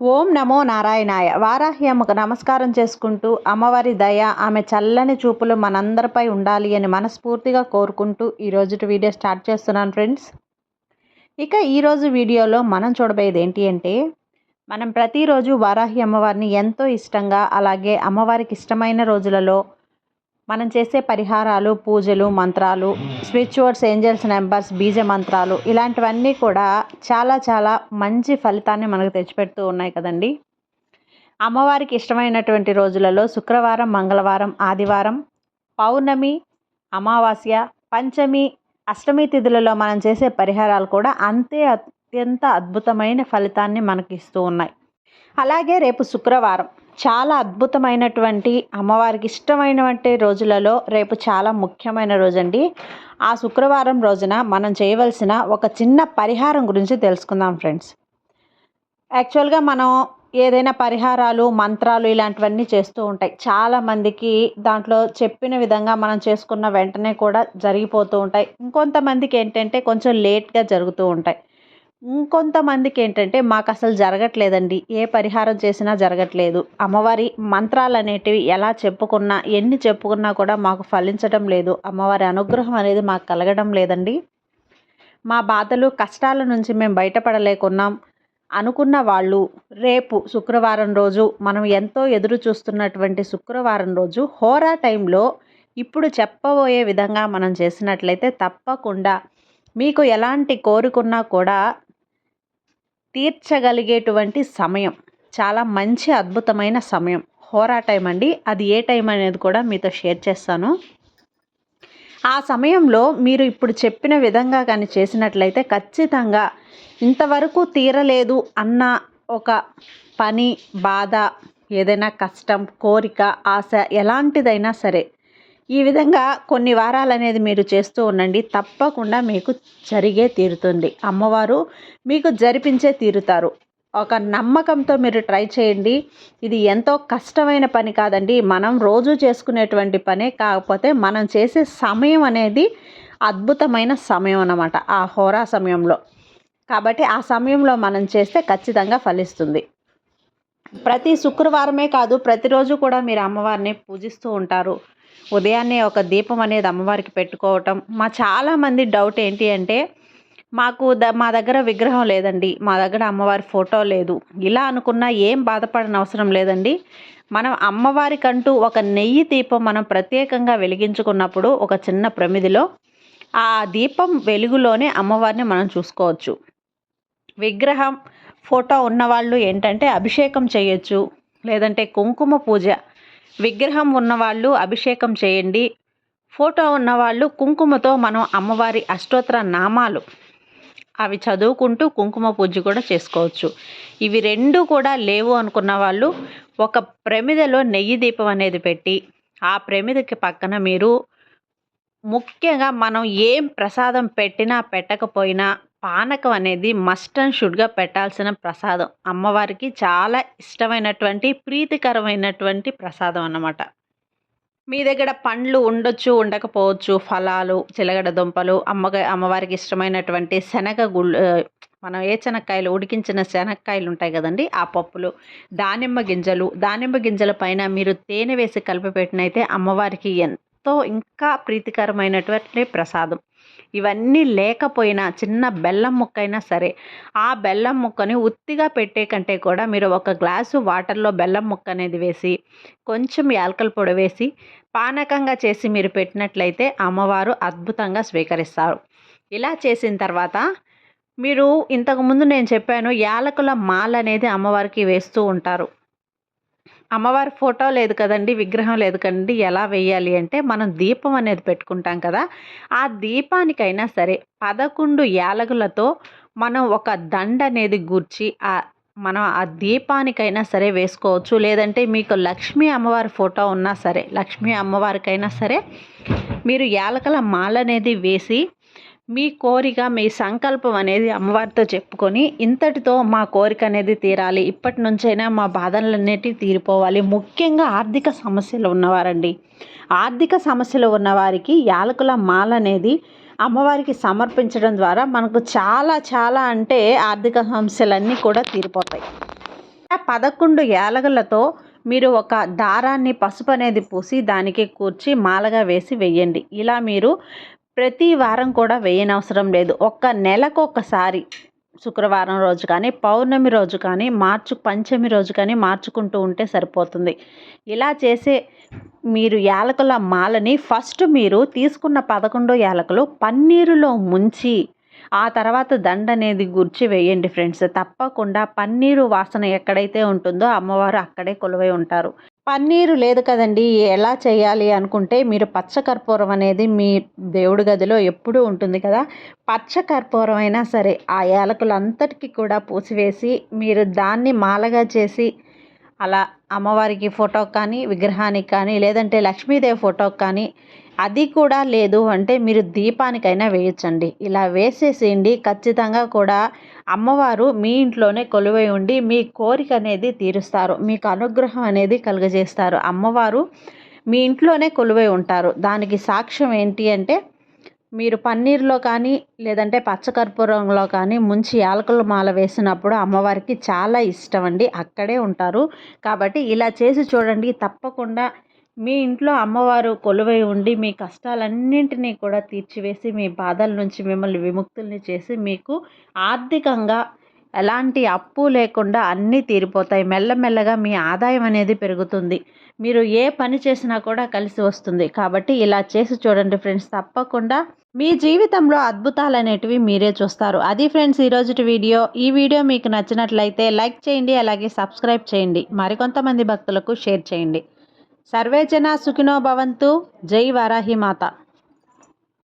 ఓం నమో నారాయణాయ. వారాహి అమ్మకు నమస్కారం చేసుకుంటూ అమ్మవారి దయ ఆమె చల్లని చూపులు మనందరిపై ఉండాలి అని మనస్ఫూర్తిగా కోరుకుంటూ ఈరోజు వీడియో స్టార్ట్ చేస్తున్నాను ఫ్రెండ్స్. ఇక ఈరోజు వీడియోలో మనం చూడబోయేది ఏంటి అంటే మనం ప్రతిరోజు వారాహి అమ్మవారిని ఎంతో ఇష్టంగా అలాగే అమ్మవారికి ఇష్టమైన రోజులలో మనం చేసే పరిహారాలు పూజలు మంత్రాలు స్విచ్ వర్డ్స్ ఏంజల్స్ నెంబర్స్ బీజ మంత్రాలు ఇలాంటివన్నీ కూడా చాలా చాలా మంచి ఫలితాన్ని మనకు తెచ్చిపెడుతూ ఉన్నాయి కదండి. అమ్మవారికి ఇష్టమైనటువంటి రోజులలో శుక్రవారం మంగళవారం ఆదివారం పౌర్ణమి అమావాస్య పంచమి అష్టమి తిథులలో మనం చేసే పరిహారాలు కూడా అంతే అత్యంత అద్భుతమైన ఫలితాన్ని మనకి ఇస్తూ ఉన్నాయి. అలాగే రేపు శుక్రవారం. చాలా అద్భుతమైనటువంటి అమ్మవారికి ఇష్టమైనటువంటి రోజులలో రేపు చాలా ముఖ్యమైన రోజండి. ఆ శుక్రవారం రోజున మనం చేయవలసిన ఒక చిన్న పరిహారం గురించి తెలుసుకుందాం ఫ్రెండ్స్. యాక్చువల్గా మనం ఏదైనా పరిహారాలు మంత్రాలు ఇలాంటివన్నీ చేస్తూ ఉంటాయి. చాలామందికి దాంట్లో చెప్పిన విధంగా మనం చేసుకున్న వెంటనే కూడా జరిగిపోతూ ఉంటాయి. ఇంకొంతమందికి ఏంటంటే కొంచెం లేట్గా జరుగుతూ ఉంటాయి. ఇంకొంతమందికి ఏంటంటే మాకు అసలు జరగట్లేదండి. ఏ పరిహారం చేసినా జరగట్లేదు. అమ్మవారి మంత్రాలు అనేటివి ఎలా చెప్పుకున్నా ఎన్ని చెప్పుకున్నా కూడా మాకు ఫలించడం లేదు. అమ్మవారి అనుగ్రహం అనేది మాకు కలగడం లేదండి. మా బాధలు కష్టాల నుంచి మేము బయటపడలేకున్నాం. అనుకున్న వాళ్ళు రేపు శుక్రవారం రోజు మనం ఎంతో ఎదురు చూస్తున్నటువంటి శుక్రవారం రోజు హోరా టైంలో ఇప్పుడు చెప్పబోయే విధంగా మనం చేసినట్లయితే తప్పకుండా మీకు ఎలాంటి కోరుకున్నా కూడా తీర్చగలిగేటువంటి సమయం. చాలా మంచి అద్భుతమైన సమయం. హోరా టైం అండి. అది ఏ టైం అనేది కూడా మీతో షేర్ చేస్తాను. ఆ సమయంలో మీరు ఇప్పుడు చెప్పిన విధంగా కానీ చేసినట్లయితే ఖచ్చితంగా ఇంతవరకు తీరలేదు అన్న ఒక పని బాధ ఏదైనా కష్టం కోరిక ఆశ ఎలాంటిదైనా సరే ఈ విధంగా కొన్ని వారాలు అనేది మీరు చేస్తూ ఉండండి. తప్పకుండా మీకు జరిగే తీరుతుంది. అమ్మవారు మీకు జరిపించే తీరుతారు. ఒక నమ్మకంతో మీరు ట్రై చేయండి. ఇది ఎంతో కష్టమైన పని కాదండి. మనం రోజు చేసుకునేటువంటి పనే కాకపోతే మనం చేసే సమయం అనేది అద్భుతమైన సమయం అన్నమాట. ఆ హోరా సమయంలో. కాబట్టి ఆ సమయంలో మనం చేస్తే ఖచ్చితంగా ఫలిస్తుంది. ప్రతి శుక్రవారమే కాదు ప్రతిరోజు కూడా మీరు అమ్మవారిని పూజిస్తూ ఉంటారు. ఉదయాన్నే ఒక దీపం అనేది అమ్మవారికి పెట్టుకోవటం. మా చాలామంది డౌట్ ఏంటి అంటే మాకు ద మా దగ్గర విగ్రహం లేదండి. మా దగ్గర అమ్మవారి ఫోటో లేదు. ఇలా అనుకున్నా ఏం బాధపడని అవసరం లేదండి. మనం అమ్మవారికంటూ ఒక నెయ్యి దీపం మనం ప్రత్యేకంగా వెలిగించుకున్నప్పుడు ఒక చిన్న ప్రమిదిలో ఆ దీపం వెలుగులోనే అమ్మవారిని మనం చూసుకోవచ్చు. విగ్రహం ఫోటో ఉన్నవాళ్ళు ఏంటంటే అభిషేకం చేయొచ్చు లేదంటే కుంకుమ పూజ. విగ్రహం ఉన్నవాళ్ళు అభిషేకం చేయండి. ఫోటో ఉన్నవాళ్ళు కుంకుమతో మనం అమ్మవారి అష్టోత్తర నామాలు అవి చదువుకుంటూ కుంకుమ పూజ కూడా చేసుకోవచ్చు. ఇవి రెండు కూడా లేవు అనుకున్న వాళ్ళు ఒక ప్రమిదలో నెయ్యి దీపం అనేది పెట్టి ఆ ప్రమిదకి పక్కన మీరు ముఖ్యంగా మనం ఏం ప్రసాదం పెట్టినా పెట్టకపోయినా పానకం అనేది మస్ట్ అండ్ షుడ్గా పెట్టాల్సిన ప్రసాదం. అమ్మవారికి చాలా ఇష్టమైనటువంటి ప్రీతికరమైనటువంటి ప్రసాదం అన్నమాట. మీ దగ్గర పండ్లు ఉండొచ్చు ఉండకపోవచ్చు ఫలాలు చిలగడ దుంపలు అమ్మగ అమ్మవారికి ఇష్టమైనటువంటి శనగ గుళ్ళు మనం ఏ శనక్కాయలు ఉడికించిన శనక్కాయలు ఉంటాయి కదండి ఆ పప్పులు దానిమ్మ గింజలు దానిమ్మ గింజల పైన మీరు తేనె వేసి కలిపి పెట్టినైతే అమ్మవారికి ఇంకా ప్రీతికరమైనటువంటి ప్రసాదం. ఇవన్నీ లేకపోయినా చిన్న బెల్లం ముక్క అయినా సరే ఆ బెల్లం ముక్కని ఉత్తిగా పెట్టే కంటే కూడా మీరు ఒక గ్లాసు వాటర్లో బెల్లం ముక్క అనేది వేసి కొంచెం యాలకల పొడి వేసి పానకంగా చేసి మీరు పెట్టినట్లయితే అమ్మవారు అద్భుతంగా స్వీకరిస్తారు. ఇలా చేసిన తర్వాత మీరు ఇంతకుముందు నేను చెప్పాను యాలకుల మాల అనేది అమ్మవారికి వేస్తూ ఉంటారు. అమ్మవారి ఫోటో లేదు కదండి విగ్రహం లేదు కదండి ఎలా వేయాలి అంటే మనం దీపం అనేది పెట్టుకుంటాం కదా ఆ దీపానికైనా సరే పదకొండు యాలకులతో మనం ఒక దండ అనేది గుర్చి ఆ మనం ఆ దీపానికైనా సరే వేసుకోవచ్చు. లేదంటే మీకు లక్ష్మీ అమ్మవారి ఫోటో ఉన్నా సరే లక్ష్మీ అమ్మవారికైనా సరే మీరు యాలకల మాల అనేది వేసి మీ కోరిక మీ సంకల్పం అనేది అమ్మవారితో చెప్పుకొని ఇంతటితో మా కోరిక అనేది తీరాలి. ఇప్పటి నుంచైనా మా బాధలన్నిటి తీరిపోవాలి. ముఖ్యంగా ఆర్థిక సమస్యలు ఉన్నవారండి. ఆర్థిక సమస్యలు ఉన్నవారికి యాలకుల మాల అనేది అమ్మవారికి సమర్పించడం ద్వారా మనకు చాలా చాలా అంటే ఆర్థిక సమస్యలన్నీ కూడా తీరిపోతాయి. పదకొండు యాలకులతో మీరు ఒక దారాన్ని పసుపు అనేది పూసి దానికి కూర్చి మాలగా వేసి వెయ్యండి ఇలా మీరు ప్రతి వారం కూడా వేయనవసరం లేదు. ఒక్క నెలకు ఒకసారి శుక్రవారం రోజు కానీ పౌర్ణమి రోజు కానీ మార్చు పంచమి రోజు కానీ మార్చుకుంటూ ఉంటే సరిపోతుంది. ఇలా చేసే మీరు యాలకుల మాలని ఫస్ట్ మీరు తీసుకున్న పదకొండో యాలకులు పన్నీరులో ముంచి ఆ తర్వాత దండ అనేది గుర్చి వేయండి ఫ్రెండ్స్. తప్పకుండా పన్నీరు వాసన ఎక్కడైతే ఉంటుందో అమ్మవారు అక్కడే కొలువై ఉంటారు. పన్నీరు లేదు కదండి. ఎలా చేయాలి అనుకుంటే మీరు పచ్చకర్పూరం అనేది మీ దేవుడి గదిలో ఎప్పుడూ ఉంటుంది కదా. పచ్చకర్పూరం అయినా సరే ఆ యాలకులంతటికీ కూడా పూసివేసి మీరు దాన్ని మాలగా చేసి అలా అమ్మవారికి ఫోటో కానీ విగ్రహానికి కానీ లేదంటే లక్ష్మీదేవి ఫోటోకి కానీ అది కూడా లేదు అంటే మీరు దీపానికైనా వేయచ్చండి. ఇలా వేసేసేయండి. ఖచ్చితంగా కూడా అమ్మవారు మీ ఇంట్లోనే కొలువై ఉండి మీ కోరిక అనేది తీరుస్తారు. మీకు అనుగ్రహం అనేది కలుగజేస్తారు. అమ్మవారు మీ ఇంట్లోనే కొలువై ఉంటారు. దానికి సాక్ష్యం ఏంటి అంటే మీరు పన్నీర్లో కానీ లేదంటే పచ్చకర్పూరంలో కానీ ముంచి యాలకుల మాల వేసినప్పుడు అమ్మవారికి చాలా ఇష్టం అండి. అక్కడే ఉంటారు. కాబట్టి ఇలా చేసి చూడండి. తప్పకుండా మీ ఇంట్లో అమ్మవారు కొలువై ఉండి మీ కష్టాలన్నింటినీ కూడా తీర్చివేసి మీ బాధల నుంచి మిమ్మల్ని విముక్తుల్ని చేసి మీకు ఆర్థికంగా ఎలాంటి అప్పు లేకుండా అన్నీ తీరిపోతాయి. మెల్లమెల్లగా మీ ఆదాయం అనేది పెరుగుతుంది. మీరు ఏ పని చేసినా కూడా కలిసి వస్తుంది. కాబట్టి ఇలా చేసి చూడండి ఫ్రెండ్స్ తప్పకుండా మీ జీవితంలో అద్భుతాలు అనేటివి మీరే చూస్తారు. అది ఫ్రెండ్స్ ఈరోజు వీడియో. ఈ వీడియో మీకు నచ్చినట్లయితే లైక్ చేయండి అలాగే సబ్స్క్రైబ్ చేయండి. మరికొంతమంది భక్తులకు షేర్ చేయండి. సర్వేజన సుఖినో భవంతు. జై వారాహి మాత.